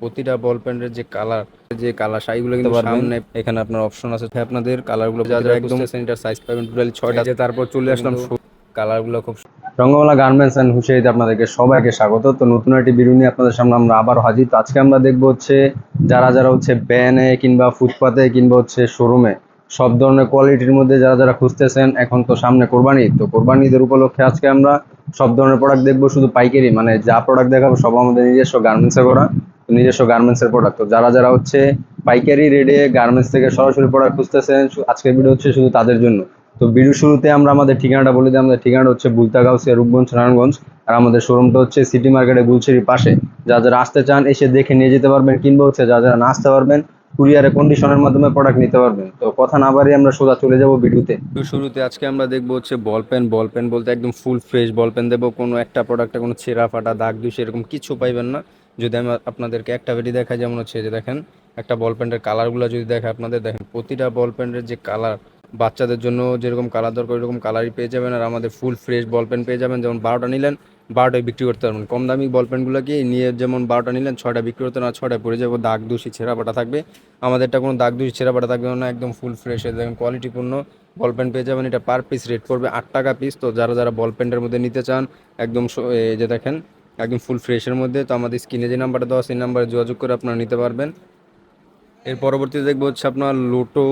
প্রতিটা বল প্যান্টের যে কালার যে কালার সেইগুলো কিন্তু সামনে এখানে আপনার অপশন আছে। আপনাদের কালারগুলো যা যা একদম সেন্টার সাইজ পাবেন। টোটালি ছয়টা তারপর চলে আসলাম কালারগুলো খুব রঙ্গমালা গার্মেন্টস অ্যান্ড হুশিয়ারিতে আপনাদেরকে সবাইকে স্বাগত। তো নতুন একটি ভিডিও নিয়ে আপনাদের সামনে আমরা আবার হাজির। তো আজকে আমরা দেখব হচ্ছে যারা যারা হচ্ছে ব্যানে কিংবা ফুটপাতে কিংবা হচ্ছে শোরুমে সব ধরনের কোয়ালিটির মধ্যে যারা যারা খুঁজতেছেন এখন তো সামনে কোরবানি তো কোরবানি ঈদের উপলক্ষে আজকে আমরা সব ধরনের প্রোডাক্ট দেখব। শুধু পাইকারি মানে যা প্রোডাক্ট দেখাবো সব আমাদের নিজস্ব গার্মেন্টসে করা। নিজস্ব গার্মেন্টসের প্রোডাক্ট তো যারা যারা হচ্ছে পাইকারি রেটে গার্মেন্টস থেকে সরাসরি প্রোডাক্ট খুঁজতেছেন আজকের ভিডিও হচ্ছে শুধু তাদের জন্য। তো ভিডিও শুরুতে আমরা আমাদের ঠিকানাটা বলে দিই, আমাদের ঠিকানাটা হচ্ছে বুলতাগাউসিয়া রূপগঞ্জ নারায়ণগঞ্জ আর আমাদের শোরুমটা হচ্ছে সিটি মার্কেটে গুলশিরির পাশে। যা যারা আসতে চান, এসে দেখে নিয়ে যেতে পারবেন কিংবা হচ্ছে যা যারা না আসতে পারবেন কুরিয়ারে কন্ডিশনের মাধ্যমে প্রোডাক্ট নিতে পারবেন। তো কথা না বাড়িয়ে আমরা সোজা চলে যাব ভিডিওতে শুরুতে আজকে আমরা দেখব হচ্ছে বল পেন বল পেন বলতে একদম ফুল ফ্রেশ বল পেন দেবো কোনো একটা প্রোডাক্টে কোনো ছেঁড়া ফাটা, দাগ দুষ এরকম কিছু পাইবেন না। যদি আমি আপনাদেরকে একটা বেটি দেখাই, যেমন হচ্ছে যে দেখেন, একটা বল পেনের কালারগুলো যদি দেখে আপনাদের, দেখেন প্রতিটা বল পেনের যে কালার বাচ্চাদের জন্য যেরকম কালার দরকার, ওইরকম কালারই পেয়ে যাবেন। আর আমাদের ফুল ফ্রেশ বল পেন পেয়ে যাবেন, যেমন বারোটা নিলেন, বারোটায় বিক্রি করতে পারবেন। কম দামি বল পেনগুলোকে নিয়ে যেমন বারোটা নিলেন ছয়টা বিক্রি করতে না ছয়টা পড়ে যাব, দাগ দূষি ছেঁড়া পাটা থাকবে। আমাদেরটা কোনো দাগ দুষি ছেঁড়া থাকবে না, একদম ফুল ফ্রেশ দেখেন কোয়ালিটিপূর্ণ বল পেন পেয়ে যাবেন। এটা পার পিস রেট পড়বে আট টাকা পিস তো যারা যারা বল পেনের মধ্যে নিতে চান, একদম যে দেখেন একদম ফুল ফ্রেশের মধ্যে। তো আমাদের স্ক্রিনে যে নাম্বারটা দেওয়া সেই নাম্বারে যোগাযোগ করে আপনারা নিতে পারবেন। এর পরবর্তীতে দেখব হচ্ছে আপনার লোটো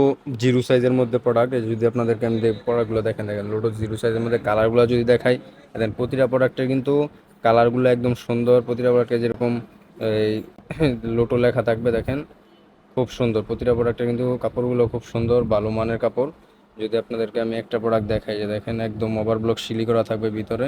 জিরো সাইজের মধ্যে প্রোডাক্ট যদি আপনাদেরকে আমি প্রোডাক্টগুলো দেখেন দেখেন লোটো জিরো সাইজের মধ্যে কালারগুলো যদি দেখাই দেন প্রতিটা প্রোডাক্টের কিন্তু কালারগুলো একদম সুন্দর। প্রতিটা প্রোডাক্টে যেরকম এই লোটো লেখা থাকবে, দেখেন, খুব সুন্দর। প্রতিটা প্রোডাক্টের কিন্তু কাপড়গুলো খুব সুন্দর, ভালো মানের কাপড়। যদি আপনাদেরকে আমি একটা প্রোডাক্ট দেখাই, যে দেখেন একদম ওভার ব্লক শিলি করা থাকবে ভিতরে।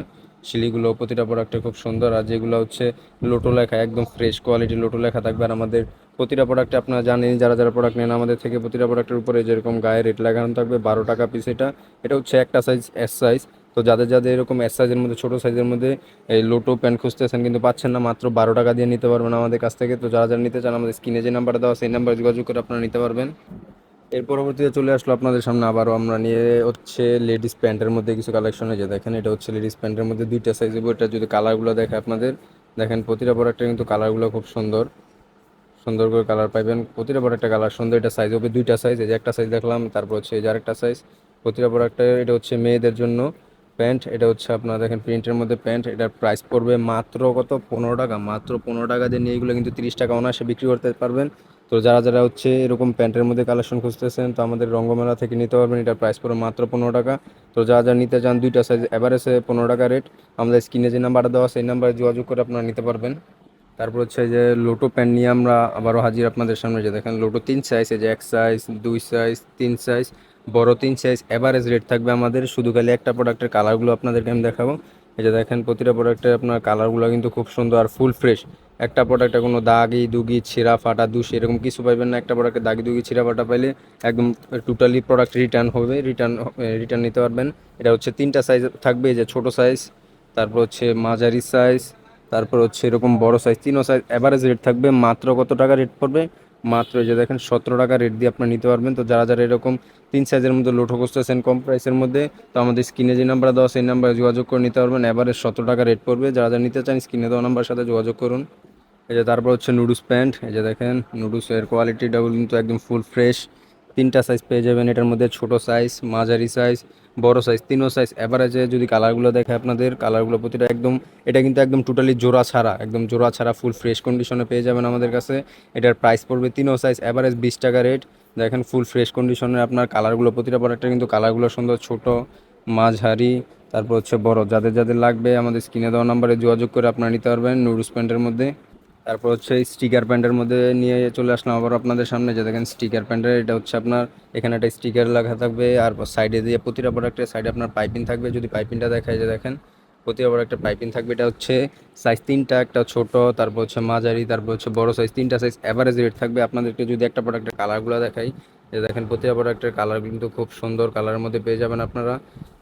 শিলিগুলো, প্রতিটা প্রোডাক্টে খুব সুন্দর। আর যেগুলো হচ্ছে লোটো লেখা একদম ফ্রেশ কোয়ালিটি লোটো লেখা থাকবে। আর আমাদের প্রতিটা প্রোডাক্টে আপনারা জানেন, যারা যারা প্রোডাক্ট নেন, আমাদের থেকে প্রতিটা প্রোডাক্টের উপরে যেরকম গায়ে রেট লাগানো থাকবে, বারো টাকা পিস এটা। এটা হচ্ছে একটা সাইজ এস সাইজ তো যাদের যাদের এরকম এস সাইজের মধ্যে, ছোটো সাইজের মধ্যে এই লোটো প্যান্ট খুঁজতেছেন, কিন্তু পাচ্ছেন না, মাত্র বারো টাকা দিয়ে নিতে পারবেন আমাদের কাছ থেকে। তো যারা যারা নিতে চান, আমাদের স্ক্রিনে যে নাম্বারটা দেওয়া সেই নাম্বারে যোগাযোগ করে আপনারা নিতে পারবেন। এর পরবর্তীতে চলে আসলো আপনাদের সামনে আবারও আমরা নিয়ে হচ্ছে লেডিস প্যান্টের মধ্যে কিছু কালেকশন হয়েছে দেখেন, এটা হচ্ছে লেডিস প্যান্টের মধ্যে দুইটা সাইজ হবে এটা যদি কালারগুলো দেখে আপনাদের, দেখেন প্রতিটা প্রোডাক্টের কিন্তু কালারগুলো খুব সুন্দর। সুন্দর করে কালার পাইবেন, প্রতিটা প্রোডাক্টের কালার সুন্দর, এটা সাইজ হবে দুইটা সাইজ এই যে একটা সাইজ দেখলাম, তারপর হচ্ছে এই যে আরেকটা সাইজ প্রতিটা প্রোডাক্টের এটা হচ্ছে মেয়েদের জন্য। প্যান্ট, এটা হচ্ছে আপনারা দেখেন প্রিন্টের মধ্যে প্যান্ট, এটার প্রাইস পড়বে মাত্র কত? পনেরো টাকা। মাত্র পনেরো টাকা দিয়ে নিয়ে এগুলো কিন্তু তিরিশ টাকা অনায়াসে বিক্রি করতে পারবেন। তো যারা যারা হচ্ছে এরকম প্যান্টের মধ্যে কালেকশন খুঁজতেছেন, তো আমাদের রঙ্গমেলা থেকে নিতে পারবেন। এটার প্রাইস পড়বে মাত্র পনেরো টাকা। তো যারা যারা নিতে চান, দুইটা সাইজ এভারেজে পনেরো টাকা রেট আমাদের স্ক্রিনে যে নাম্বারটা দেওয়া সেই নাম্বারে যোগাযোগ করে আপনারা নিতে পারবেন। তারপর হচ্ছে যে লোটো প্যান্ট নিয়ে আমরা আবারও হাজির আপনাদের সামনে যে দেখেন লোটো তিন সাইজ এই যে এক সাইজ দুই সাইজ তিন সাইজ বড় তিন সাইজ অ্যাভারেজ রেট থাকবে আমাদের। শুধু খালি একটা প্রোডাক্টের কালারগুলো আপনাদেরকে আমি দেখাবো। এই যে দেখেন, প্রতিটা প্রোডাক্টের আপনার কালারগুলো কিন্তু খুব সুন্দর আর ফুল ফ্রেশ একটা প্রোডাক্টে কোনো দাগি, দুগি, ছিঁড়া, ফাটা দুষ এরকম কিছু পাইবেন না। একটা প্রোডাক্টে দাগি, দুগি, ছিঁড়া, ফাটা পাইলে একদম টোটালি প্রোডাক্ট রিটার্ন হবে রিটার্ন রিটার্ন নিতে পারবেন। এটা হচ্ছে তিনটা সাইজ থাকবে, এই যে ছোটো সাইজ তারপর হচ্ছে মাঝারি সাইজ তারপর হচ্ছে এরকম বড় সাইজ তিনও সাইজ অ্যাভারেজ রেট থাকবে। মাত্র কত টাকা রেট পড়বে? মাত্র যে দেখেন সতেরো টাকা রেট দিয়ে আপনারা নিতে পারবেন। তো যারা যারা এরকম তিন সাইজের মধ্যে লোটো আছেন কম প্রাইসের মধ্যে, তো আমাদের স্ক্রিনে যে নাম্বার দেওয়া সেই নাম্বারে যোগাযোগ করে নিতে পারবেন। এবারে সতেরো টাকা রেট পড়বে। যারা যারা নিতে চান স্ক্রিনে দেওয়া নাম্বার সাথে যোগাযোগ করুন। এই যে তারপর হচ্ছে নুডলস প্যান্ট এই যে দেখেন নুডলসের কোয়ালিটিটা কিন্তু একদম ফুল ফ্রেশ তিনটা সাইজ পেয়ে যাবেন। এটার মধ্যে ছোট সাইজ মাঝারি সাইজ বড় সাইজ তিনও সাইজ অ্যাভারেজে যদি কালারগুলো দেখে আপনাদের কালারগুলো প্রতিটা একদম, এটা কিন্তু একদম টোটালি জোড়া ছাড়া, একদম জোড়া ছাড়া ফুল ফ্রেশ কন্ডিশনে পেয়ে যাবেন আমাদের কাছে। এটার প্রাইস পড়বে তিনও সাইজ অ্যাভারেজ বিশ টাকা রেট দেখেন ফুল ফ্রেশ কন্ডিশনে আপনার কালারগুলো প্রতিটা প্রোডাক্টের কিন্তু কালারগুলো সুন্দর ছোট, মাঝারি। তারপর হচ্ছে বড়, যাদের যাদের লাগবে আমাদের স্ক্রিনে দেওয়া নাম্বারে যোগাযোগ করে আপনারা নিতে পারবেন। নুডলস প্যান্টের মধ্যে। তারপর হচ্ছে স্টিকার প্যান্টের মধ্যে নিয়ে চলে আসলাম। আবার আপনাদের সামনে যে দেখেন স্টিকার প্যান্টের এটা হচ্ছে আপনার, এখানে একটা স্টিকার লাগা থাকবে। আর সাইডে দিয়ে প্রতিটা প্রোডাক্টের সাইডে আপনার পাইপিং থাকবে। যদি পাইপিংটা দেখায় যে দেখেন, প্রতিটা একটা পাইপিং থাকবে। এটা হচ্ছে সাইজ তিনটা, একটা ছোট, তারপর হচ্ছে মাঝারি, তারপর হচ্ছে বড় সাইজ তিনটা সাইজ অ্যাভারেজ রেট থাকবে। আপনাদেরকে যদি একটা প্রোডাক্টের কালারগুলো দেখাই যে দেখেন প্রতিটা প্রোডাক্টের কালার কিন্তু খুব সুন্দর কালারের মধ্যে পেয়ে যাবেন আপনারা।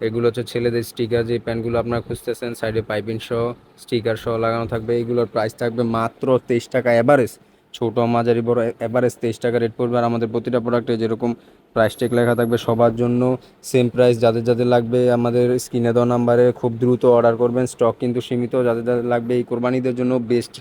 এগুলো হচ্ছে ছেলেদের স্টিকার যে প্যান্টগুলো আপনারা খুঁজতেছেন সাইডে পাইপিং সহ স্টিকার সহ লাগানো থাকবে। এইগুলোর প্রাইস থাকবে মাত্র তেইশ টাকা অ্যাভারেজ ছোটো, মাঝারি, বড় অ্যাভারেজ তেইশ টাকা রেট পড়বে। আর আমাদের প্রতিটা প্রোডাক্টে যেরকম প্রাইস লেখা থাকবে সবার জন্য সেম প্রাইস যাদের যাদের লাগবে, আমাদের স্ক্রিনে দেওয়া নাম্বারে খুব দ্রুত অর্ডার করবেন। স্টক কিন্তু সীমিত, যাদের যাদের লাগবে এই কোরবানিদের জন্য বেস্ট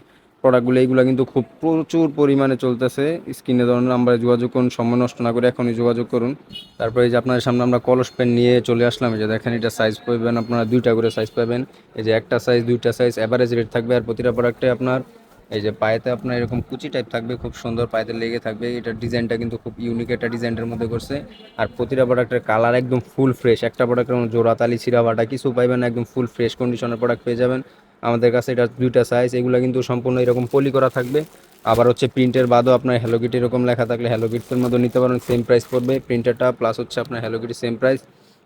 প্রোডাক্টগুলো এইগুলো কিন্তু খুব প্রচুর পরিমাণে চলতেছে। স্ক্রিনে ধরুন নাম্বারে যোগাযোগ করুন, সময় নষ্ট না করে এখনই যোগাযোগ করুন। তারপরে এই যে আপনাদের সামনে আমরা কলস পেন নিয়ে চলে আসলাম, এই যে দেখেন এটা সাইজ পাবেন আপনারা দুইটা করে সাইজ পাবেন। এই যে একটা সাইজ দুইটা সাইজ অ্যাভারেজ রেট থাকবে। আর প্রতিটা প্রোডাক্টে আপনার এই যে পায়েতে আপনার এরকম কুচি টাইপ থাকবে, খুব সুন্দর পায়েতে লেগে থাকবে। এটার ডিজাইনটা কিন্তু খুব ইউনিক একটা ডিজাইনের মধ্যে করছে। আর প্রতিটা প্রোডাক্টের কালার একদম ফুল ফ্রেশ একটা প্রোডাক্টের জোড়া তালি ছিঁড়া বাটা কিছু পাইবেন একদম ফুল ফ্রেশ কন্ডিশনের প্রোডাক্ট পেয়ে যাবেন। আমাদের কাছে এটা দুইটা সাইজ এগুলো কিন্তু সম্পূর্ণ এরকম পলি করা থাকবে। আবার হচ্ছে প্রিন্টের বাদও আপনার হ্যালো কিট এরকম লেখা থাকলে হ্যালো কিটের মধ্যে নিতে পারেন সেম প্রাইস পড়বে। প্রিন্টারটা প্লাস হচ্ছে আপনার হ্যালো কিটের সেম প্রাইস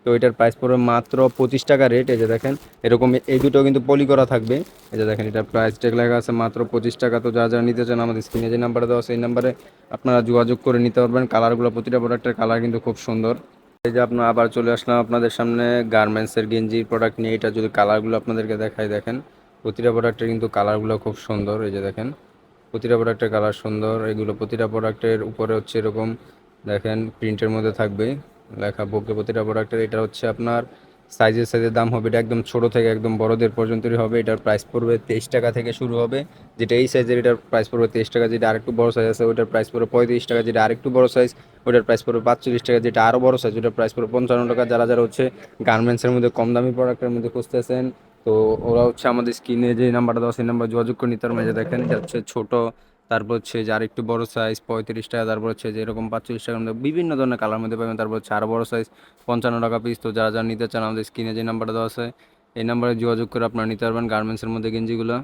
তো এটার প্রাইস পড়বে মাত্র পঁচিশ টাকা রেট এই যে দেখেন, এরকম এই দুটো কিন্তু পলি করা থাকবে। এই যে দেখেন, এটার প্রাইস ট্যাগ লেখা আছে মাত্র পঁচিশ টাকা। তো যা যারা নিতে চান আমাদের স্ক্রিনে যে নাম্বার দেওয়া সেই নাম্বারে আপনারা যোগাযোগ করে নিতে পারবেন। কালারগুলো প্রতিটা প্রোডাক্টের কালার কিন্তু খুব সুন্দর। এই যে আপনার আবার চলে আসলাম আপনাদের সামনে গার্মেন্টসের গেঞ্জির প্রোডাক্ট নিয়ে। এটা যদি কালারগুলো আপনাদেরকে দেখাই, দেখেন। প্রতিটা প্রোডাক্টের কিন্তু কালারগুলো খুব সুন্দর, এই যে দেখেন। প্রতিটা প্রোডাক্টের কালার সুন্দর, এগুলো প্রতিটা প্রোডাক্টের উপরে হচ্ছে এরকম, দেখেন প্রিন্টের মধ্যে থাকবে। লেখা বুকে প্রতিটা প্রোডাক্টের এটা হচ্ছে আপনার সাইজের সাইজের দাম হবে, এটা একদম ছোট থেকে একদম বড়দের পর্যন্তই হবে, এটার প্রাইস পড়বে তেইশ টাকা থেকে শুরু হবে। যেটা এই সাইজের এটার প্রাইস পড়বে তেইশ টাকা, যেটা আরেকটু বড় সাইজ আছে, ওটার প্রাইস পড়বে পঁয়ত্রিশ টাকা, যেটা আরেকটু বড় সাইজ ওটার প্রাইস পড়বে পাঁচচল্লিশ টাকা, যেটা আরও বড় সাইজ ওটার প্রাইস পড়বে পঞ্চান্ন টাকা। যারা যারা হচ্ছে গার্মেন্টসের মধ্যে কম দামি প্রোডাক্টের মধ্যে খুঁজতেছেন তো ওরা হচ্ছে আমাদের স্ক্রিনে যে নাম্বারটা দেওয়া সেই নাম্বার যোগাযোগ করে নিতে পারবেন যে দেখেন, এটা হচ্ছে ছোট, তারপর হচ্ছে যে আরেকটু বড় সাইজ পঁয়ত্রিশ টাকা তারপর হচ্ছে যে এরকম পাঁচচল্লিশ টাকার মধ্যে বিভিন্ন ধরনের কালার মধ্যে পাবেন। তারপর হচ্ছে আরও বড় সাইজ পঞ্চান্ন টাকা পিস তো যারা যারা নিতে চান, আমাদের স্ক্রিনে যে নাম্বারটা দেওয়া আছে, এই নাম্বারে যোগাযোগ করে আপনারা নিতে পারবেন গার্মেন্টসের মধ্যে গেঞ্জিগুলো।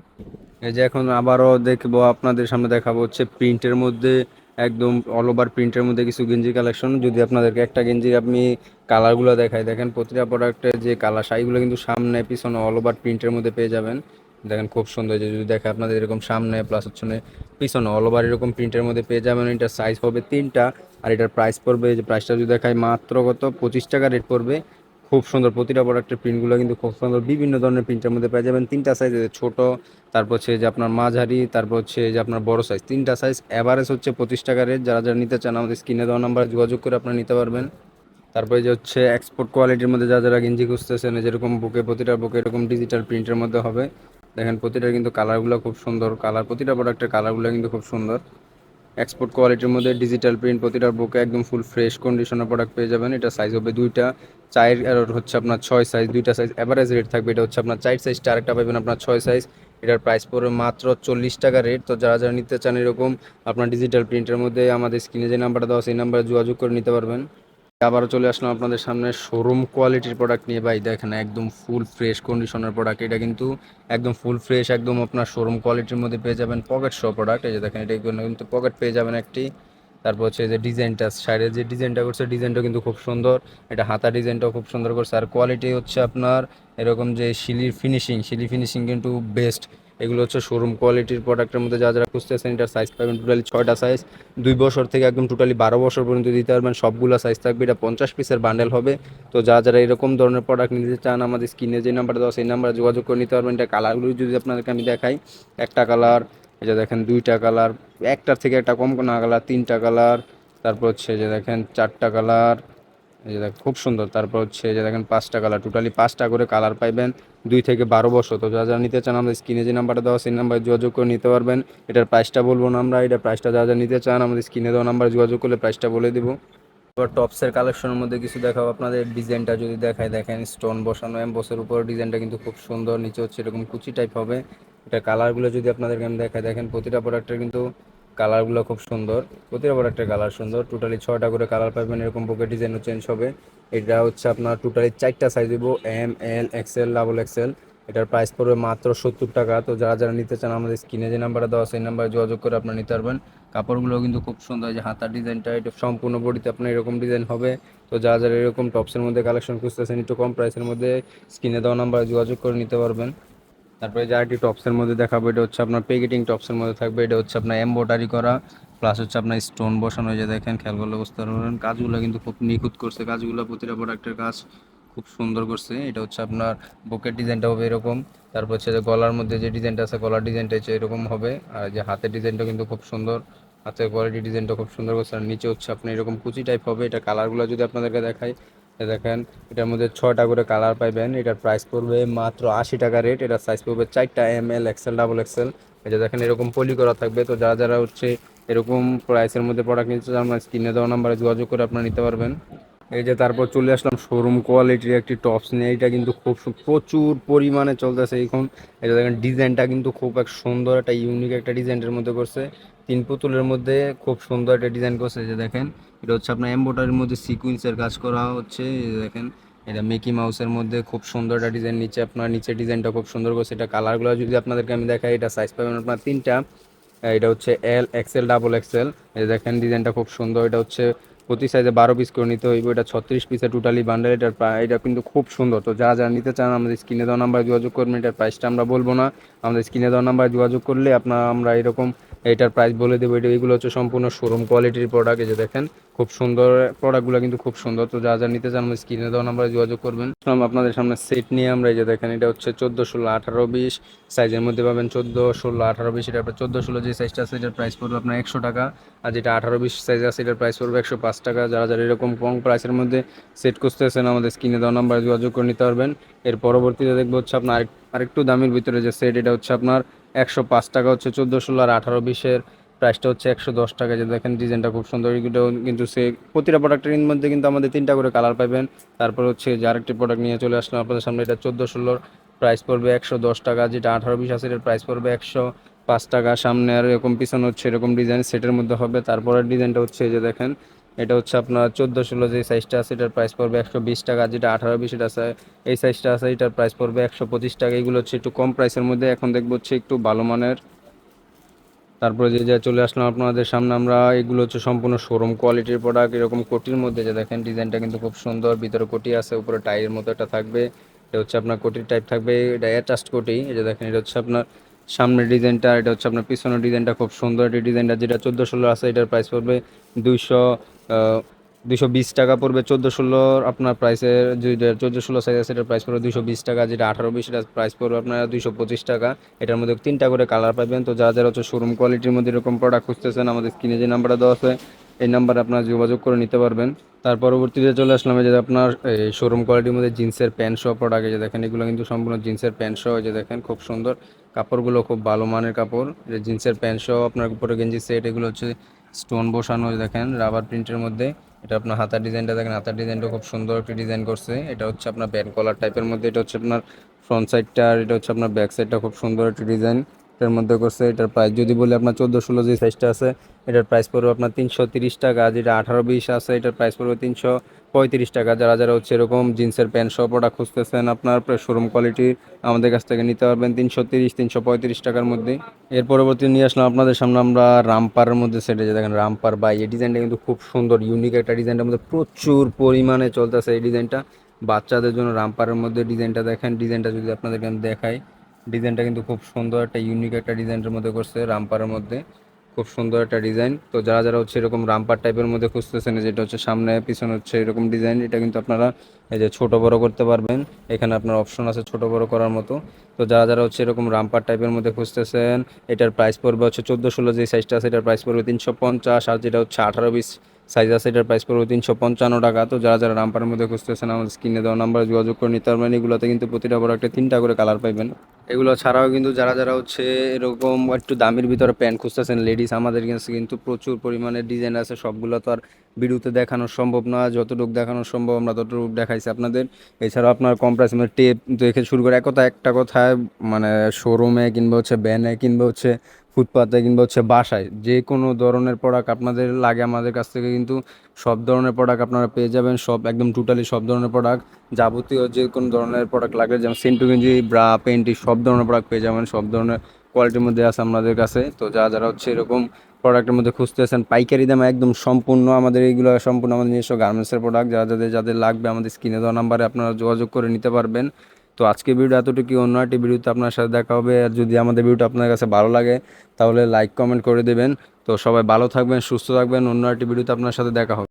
এই যে এখন আবারও দেখব, আপনাদের সামনে দেখাবো হচ্ছে প্রিন্টের মধ্যে একদম অল ওভার প্রিন্টের মধ্যে কিছু গেঞ্জি কালেকশন যদি আপনাদেরকে একটা গেঞ্জি আপনি কালারগুলো দেখাই দেখেন প্রতিটা প্রোডাক্টের যে কালার শাড়িগুলো কিন্তু সামনে, পিছনে অল ওভার প্রিন্টের মধ্যে পেয়ে যাবেন। দেখেন খুব সুন্দর যে যদি দেখে আপনাদের এরকম সামনে প্লাস হচ্ছে পিছনে অল ওভার এরকম প্রিন্টের মধ্যে পেয়ে যাবেন। এটার সাইজ হবে তিনটা, আর এটার প্রাইস পড়বে, যে প্রাইসটা যদি দেখায় মাত্র কত? পঁচিশ টাকা রেট পড়বে। খুব সুন্দর প্রতিটা প্রোডাক্টের প্রিন্টগুলো কিন্তু খুব সুন্দর বিভিন্ন ধরনের প্রিন্টের মধ্যে পেয়ে যাবেন। তিনটা সাইজ ছোট, তারপর হচ্ছে যে আপনার মাঝারি, তারপর হচ্ছে যে আপনার বড় সাইজ তিনটা সাইজ অ্যাভারেজ হচ্ছে পঁচিশ টাকা রেট যারা যারা নিতে চান, আমাদের স্ক্রিনে দেওয়া নাম্বার যোগাযোগ করে আপনারা নিতে পারবেন। তারপরে যে হচ্ছে এক্সপোর্ট কোয়ালিটির মধ্যে যা যারা গেঞ্জি খুঁজতেছেন যেরকম বুকে, প্রতিটা বুকে এরকম ডিজিটাল প্রিন্টের মধ্যে হবে। দেখেন প্রতিটা কিন্তু কালারগুলো খুব সুন্দর। কালার প্রতিটা প্রোডাক্টের কালারগুলো কিন্তু খুব সুন্দর। এক্সপোর্ট কোয়ালিটির মধ্যে ডিজিটাল প্রিন্ট প্রতিটা বুকে একদম ফুল ফ্রেশ কন্ডিশনের প্রোডাক্ট পেয়ে যাবেন। এটা সাইজ হবে দুইটা। চায়ের আর হচ্ছে আপনার ছয় সাইজ দুইটা সাইজ অ্যাভারেজ রেট থাকবে। এটা হচ্ছে আপনার চার সাইজটা আরেকটা পাবেন আপনার ছয় সাইজ এটার প্রাইস পড়বে মাত্র চল্লিশ টাকা রেট তো যারা যারা নিতে চান এরকম, আপনার ডিজিটাল প্রিন্টের মধ্যে আমাদের স্ক্রিনে যে নাম্বারটা দেওয়া সেই নাম্বারে যোগাযোগ করে নিতে পারবেন। আবারও চলে আসলাম আপনাদের সামনে শোরুম কোয়ালিটির প্রোডাক্ট নিয়ে। ভাই, দেখেন একদম ফুল ফ্রেশ কন্ডিশনের প্রোডাক্ট এটা কিন্তু একদম ফুল ফ্রেশ একদম আপনার শোরুম কোয়ালিটির মধ্যে পেয়ে যাবেন পকেট শো প্রোডাক্ট এই যে দেখেন, এটা কিন্তু পকেট পেয়ে যাবেন একটি। তারপর হচ্ছে যে ডিজাইনটা সাইডের যে ডিজাইনটা করছে ডিজাইনটা কিন্তু খুব সুন্দর। এটা হাতা ডিজাইনটাও খুব সুন্দর করছে। আর কোয়ালিটি হচ্ছে আপনার এরকম যে শিলির ফিনিশিং শিলি ফিনিশিং কিন্তু বেস্ট এগুলো হচ্ছে শোরুম কোয়ালিটির প্রোডাক্টের মধ্যে যা যারা খুঁজতেছেন এটার সাইজ পাবেন টোটালি ছয়টা সাইজ দুই বছর থেকে একদম টোটালি বারো বছর পর্যন্ত দিতে পারবেন, সবগুলো সাইজ থাকবে। এটা পঞ্চাশ পিসের বান্ডেল হবে। তো যা যারা এরকম ধরনের প্রোডাক্ট নিতে চান, আমাদের স্ক্রিনে যে নাম্বার দেওয়া সেই নাম্বারে যোগাযোগ করে নিতে পারবেন। এটা কালারগুলো যদি আপনাদেরকে আমি দেখাই, একটা কালার যে দেখেন দুইটা কালার একটার থেকে একটা কম না কালার তিনটা কালার তারপর হচ্ছে যে দেখেন চারটা কালার এই যে খুব সুন্দর। তারপর হচ্ছে যে দেখেন পাঁচটা কালার টোটালি পাঁচটা করে কালার পাইবেন দুই থেকে বারো বছর। তো যা যা নিতে চান, আমাদের স্ক্রিনে যে নাম্বারটা দেওয়া সেই নাম্বারে যোগাযোগ করে নিতে পারবেন। এটার প্রাইসটা বলব না আমরা এটার প্রাইসটা যা যা নিতে চান, আমাদের স্ক্রিনে দেওয়া নাম্বারে যোগাযোগ করলে প্রাইসটা বলে দেবো। এবার টপসের কালেকশনের মধ্যে কিছু দেখাবো আপনাদের। ডিজাইনটা যদি দেখায় দেখেন স্টোন বসানো এমবসের উপর ডিজাইনটা কিন্তু খুব সুন্দর। নিচে হচ্ছে এরকম কুচি টাইপ হবে। এটা কালারগুলো যদি আপনাদেরকে আমি দেখাই, দেখেন প্রতিটা প্রোডাক্টের কিন্তু কালারগুলো খুব সুন্দর। প্রতিটা প্রোডাক্টের কালার সুন্দর। টোটালি ছয়টা করে কালার পাবেন, এরকম বুকের ডিজাইনও চেঞ্জ হবে। এটা হচ্ছে আপনার টোটালি চারটা সাইজ দিব M L XL double XL এটার প্রাইস পড়বে মাত্র সত্তর টাকা। তো যারা যারা নিতে চান, আমাদের স্ক্রিনে যে নাম্বারটা দেওয়া সেই নাম্বারে যোগাযোগ করে আপনারা নিতে পারবেন। কাপড়গুলো কিন্তু খুব সুন্দর যে হাতার ডিজাইনটা এটা সম্পূর্ণ বডিতে আপনার এরকম ডিজাইন হবে। তো যারা যারা এরকম টপসের মধ্যে কালেকশন খুঁজতেছেন, একটু কম প্রাইসের মধ্যে, স্ক্রিনে দেওয়া নাম্বারে যোগাযোগ করে নিতে পারবেন। তারপরে যে আরেকটি টপসের মধ্যে দেখাবো, এটা হচ্ছে আপনার প্যাকেটিং টপসের মধ্যে থাকবে, এটা হচ্ছে আপনার এমব্রয়ডারি করা প্লাস হচ্ছে আপনার স্টোন বসানো যে দেখেন, খেয়াল করলে বুঝতে পারবেন, কাজগুলো কিন্তু খুব নিখুঁত করছে, কাজগুলো প্রতিটা প্রোডাক্টের কাজ খুব সুন্দর করছে, এটা হচ্ছে আপনার বুকের ডিজাইনটা হবে এরকম, তারপর হচ্ছে যে গলার মধ্যে যে ডিজাইনটা আছে, গলার ডিজাইনটা হচ্ছে এরকম হবে, আর যে হাতের ডিজাইনটা কিন্তু খুব সুন্দর, হাতের কোয়ালিটি ডিজাইনটা খুব সুন্দর করছে, আর নিচে হচ্ছে আপনার এরকম কুচি টাইপ হবে, এটা কালারগুলো যদি আপনাদেরকে দেখাই এ দেখেন, এটার মধ্যে ছয়টা করে কালার পাইবেন। এটার প্রাইস পড়বে মাত্র আশি টাকা রেট এটার সাইজ পড়বে চারটা M L XL double XL এটা দেখেন, এরকম পলি করা থাকবে। তো যারা যারা হচ্ছে এরকম প্রাইসের মধ্যে প্রোডাক্ট নিতে চান স্ক্রিনে দেওয়া নাম্বারে যোগাযোগ করে আপনারা নিতে পারবেন। এই যে তারপর চলে আসলাম শোরুম কোয়ালিটির একটি টপস নিয়ে। এটা কিন্তু খুব প্রচুর পরিমাণে চলতেছে এখন। এটা দেখেন ডিজাইনটা কিন্তু খুব এক সুন্দর, একটা ইউনিক একটা ডিজাইনের মধ্যে করছে। তিন পুতুলের মধ্যে খুব সুন্দর একটা ডিজাইন করছে যে দেখেন। এটা হচ্ছে আপনার এম্বোটারির মধ্যে সিকুয়েন্সের কাজ করা হচ্ছে দেখেন। এটা মিকি মাউসের মধ্যে খুব সুন্দর একটা ডিজাইন নিচে আপনার নিচে ডিজাইনটা খুব সুন্দর করছে। এটা কালারগুলো যদি আপনাদেরকে আমি দেখাই, এটা সাইজ পাবেন আপনার তিনটা। এটা হচ্ছে এল এক্সেল ডাবল এক্সেল দেখেন ডিজাইনটা খুব সুন্দর। এটা হচ্ছে প্রতি সাইজে বারো পিস করে নিতে হইব, এটা ছত্রিশ পিসের টোটালি বান্ডেল এটার এটা কিন্তু খুব সুন্দর। তো যারা যারা নিতে চান আমাদের স্ক্রিনে দেওয়া নাম্বারে যোগাযোগ করবেন, এটার প্রাইসটা আমরা বলব না। আমাদের স্ক্রিনে দেওয়া নাম্বারে যোগাযোগ করলে আপনার, আমরা এরকম এটার প্রাইস বলে দেবো, এটা এগুলো হচ্ছে সম্পূর্ণ শোরুম কোয়ালিটির প্রোডাক্ট এই যে দেখেন, খুব সুন্দর প্রোডাক্টগুলো কিন্তু খুব সুন্দর। তো যা যারা নিতে চান আমাদের স্ক্রিনে দেওয়া নাম্বারে যোগাযোগ করবেন। আপনাদের সামনে সেট নিয়ে আমরা, এই যে দেখেন, এটা হচ্ছে চোদ্দ ষোলো আঠারো বিশ। সাইজের মধ্যে পাবেন চোদ্দ ষোলো আঠারো বিশ, এটা চোদ্দ ষোলো যে সাইজটা আছে, এটার প্রাইস পড়বে আপনার একশো টাকা। আর যেটা আঠারো বিশ সাইজ আছে, এটার প্রাইস পড়বে একশো পাঁচ টাকা, যারা যারা এরকম কম প্রাইসের মধ্যে সেট করতে করতেছেন আমাদের স্ক্রিনে দেওয়া নাম্বারে যোগাযোগ করে নিতে পারবেন। এর পরবর্তীতে দেখব হচ্ছে আপনার আরেক- আরেকটু দামের ভিতরে যে সেট এটা হচ্ছে আপনার একশো পাঁচ টাকা হচ্ছে চোদ্দ ষোলো আর আঠারো বিশের প্রাইসটা হচ্ছে একশো দশ টাকা। যে দেখেন ডিজাইনটা খুব সুন্দর কিন্তু সে, প্রতিটা প্রোডাক্টের মধ্যে কিন্তু আমাদের তিনটা করে কালার পাবেন। তারপর হচ্ছে যে আরেকটি প্রোডাক্ট নিয়ে চলে আসলাম আপনাদের সামনে, এটা চোদ্দ ষোলোর প্রাইস পড়বে একশো দশ টাকা, যেটা আঠারো বিশ আছে এটার প্রাইস পড়বে একশো পাঁচ টাকা। সামনে আর এরকম পিছনে হচ্ছে এরকম ডিজাইন সেটের মধ্যে হবে। তারপরের ডিজাইনটা হচ্ছে যে দেখেন এটা হচ্ছে আপনার চোদ্দ ষোলো যে সাইজটা আছে, এটার প্রাইস পড়বে একশো বিশ টাকা, যেটা আঠারো বিশ এটা আছে, এই সাইজটা আছে, এটার প্রাইস পড়বে একশো পঁচিশ টাকা। এগুলো হচ্ছে একটু কম প্রাইসের মধ্যে, এখন দেখব হচ্ছে একটু ভালো মানের। তারপরে যে যা চলে আসলাম আপনাদের সামনে, আমরা এগুলো হচ্ছে সম্পূর্ণ শোরুম কোয়ালিটির প্রোডাক্ট এরকম কোটির মধ্যে যে দেখেন ডিজাইনটা কিন্তু খুব সুন্দর, ভিতরে কোটি আছে, উপরে টাইয়ের মতো একটা থাকবে। এটা হচ্ছে আপনার কোটির টাইপ থাকবে, এটা অ্যাটাস্ট কোটি এটা দেখেন এটা হচ্ছে আপনার সামনের ডিজাইনটা এটা হচ্ছে আপনার পিছনের ডিজাইনটা খুব সুন্দর। এই ডিজাইনটা যেটা চোদ্দ ষোলো আছে, এটার প্রাইস পড়বে দুইশো দুশো বিশ টাকা পড়বে চোদ্দ ষোলোর আপনার প্রাইসের যেটা চোদ্দ ষোলো সাইজ আছে এটার প্রাইস পড়বে দুশো বিশ টাকা, যেটা আঠারো বিশ এটার প্রাইস পড়বে আপনার দুশো পঁচিশ টাকা। এটার মধ্যে তিনটা করে কালার পাবেন। তো যারা যারা হচ্ছে শোরুম কোয়ালিটির মধ্যে এরকম প্রোডাক্ট খুঁজতেছেন, আমাদের স্ক্রিনে যে নাম্বারটা দেওয়া আছে, এই নাম্বারে আপনারা যোগাযোগ করে নিতে পারবেন। তার পরবর্তীতে চলে আসলাম যে আপনার, এই শোরুম কোয়ালিটির মধ্যে জিন্সের প্যান্ট সহ প্রোডাক্ট যে দেখেন, এগুলো কিন্তু সম্পূর্ণ জিন্সের প্যান্ট সহ যে দেখেন, খুব সুন্দর। কাপড়গুলো খুব ভালো মানের কাপড়। জিন্সের প্যান্ট সহ আপনার উপরে গেঞ্জি সেট এগুলো হচ্ছে স্টোন বসানো দেখেন রাবার প্রিন্টের মধ্যে। এটা আপনার হাতার ডিজাইনটা দেখেন, হাতার ডিজাইনটা খুব সুন্দর একটি ডিজাইন করছে। এটা হচ্ছে আপনার ব্যান্ড কলার টাইপের মধ্যে, এটা হচ্ছে আপনার ফ্রন্ট সাইডটা আর এটা হচ্ছে আপনার ব্যাক সাইডটা খুব সুন্দর একটি ডিজাইন এটার মধ্যে করছে, এটার প্রাইস যদি বলি আপনার চোদ্দ ষোলো যে সাইজটা আছে, এটার প্রাইস পড়বে আপনার তিনশো তিরিশ টাকা, যেটা আঠারো বিশ আছে, এটার প্রাইস পড়বে তিনশো পঁয়ত্রিশ টাকা। যারা যারা হচ্ছে এরকম জিন্সের প্যান্ট সহ প্রোডাক্ট খুঁজতেছেন, আপনার শোরুম কোয়ালিটি আমাদের কাছ থেকে নিতে পারবেন তিনশো তিরিশ, তিনশো পঁয়ত্রিশ টাকার মধ্যে। এর পরবর্তী নিয়ে আসলাম আপনাদের সামনে আমরা রামপারের মধ্যে সেটে যে দেখেন রামপার বাই এই ডিজাইনটা কিন্তু খুব সুন্দর ইউনিক একটা ডিজাইনটার মধ্যে প্রচুর পরিমাণে চলতেছে এই ডিজাইনটা বাচ্চাদের জন্য রামপারের মধ্যে ডিজাইনটা দেখেন ডিজাইনটা যদি আপনাদেরকে আমি দেখাই ডিজাইনটা কিন্তু খুব সুন্দর, একটা ইউনিক একটা ডিজাইনের মধ্যে করছে রামপারের মধ্যে। খুব সুন্দর একটা ডিজাইন তো যারা যারা হচ্ছে এরকম রামপার টাইপের মধ্যে খুঁজতেছেন যেটা হচ্ছে সামনে, পিছনে হচ্ছে এরকম ডিজাইন এটা কিন্তু আপনারা এই যে ছোটো বড় করতে পারবেন। এখানে আপনার অপশন আছে ছোটো বড় করার মতো। তো যারা যারা হচ্ছে এরকম রামপার টাইপের মধ্যে খুঁজতেছেন, এটার প্রাইস পড়বে হচ্ছে চোদ্দ ষোলো, যে সাইজটা আছে এটার প্রাইস পড়বে তিনশো পঞ্চাশ, আর যেটা হচ্ছে আঠারো বিশ সাইজ আছে, এটার প্রাইস পড়বে তিনশো পঞ্চান্ন টাকা। তো যারা যারা রামপারের মধ্যে খুঁজতেছেন আমাদের স্ক্রিনে দেওয়া নাম্বারে যোগাযোগ করে নিতে পারবেন। এগুলোতে কিন্তু প্রতিটা প্রোডাক্টে তিনটা করে কালার পাইবেন। এগুলো ছাড়াও কিন্তু যারা যারা হচ্ছে এরকম একটু দামের ভিতরে প্যান্ট খুঁজতেছেন লেডিস আমাদের কাছে কিন্তু প্রচুর পরিমাণে ডিজাইন আছে। সবগুলো তো আর ভিডিওতে দেখানো সম্ভব না। যতটুকু দেখানো সম্ভব, আমরা ততটুকু দেখাইছি আপনাদের। এছাড়াও আপনার কম মধ্যে টেপ দেখে শুরু করে, এক কথা, একটা কথায় মানে শোরুমে কিংবা হচ্ছে ব্যানে কিংবা হচ্ছে ফুটপাতে কিংবা হচ্ছে বাসায় যে কোনো ধরনের প্রোডাক্ট আপনাদের লাগে আমাদের কাছ থেকে কিন্তু সব ধরনের প্রোডাক্ট আপনারা পেয়ে যাবেন। সব একদম টোটালি সব ধরনের প্রোডাক্ট যাবতীয় যে কোনো ধরনের প্রোডাক্ট লাগে যেমন সেন্টু গেঞ্জি ব্রা পেন্টি সব ধরনের প্রোডাক্ট পেয়ে যাবেন। সব ধরনের কোয়ালিটির মধ্যে আছে আমাদের কাছে। তো যারা যারা হচ্ছে এরকম প্রোডাক্টের মধ্যে খুঁজতে খুঁজতেছেন, পাইকারি দামে একদম সম্পূর্ণ আমাদের এইগুলো সম্পূর্ণ আমাদের নিজস্ব গার্মেন্টসের প্রোডাক্ট যারা, যাদের যাদের লাগবে আমাদের স্ক্রিনে দেওয়া নাম্বারে আপনারা যোগাযোগ করে নিতে পারবেন। তো আজকে ভিডিও এতটুকু অন্য একটি ভিডিওতে আপনার সাথে দেখা হবে। আর যদি আমাদের ভিডিওটা আপনার কাছে ভালো লাগে, তাহলে লাইক, কমেন্ট করে দেবেন। তো সবাই ভালো থাকবেন, সুস্থ থাকবেন। অন্য একটি ভিডিওতে আপনার সাথে দেখা হবে।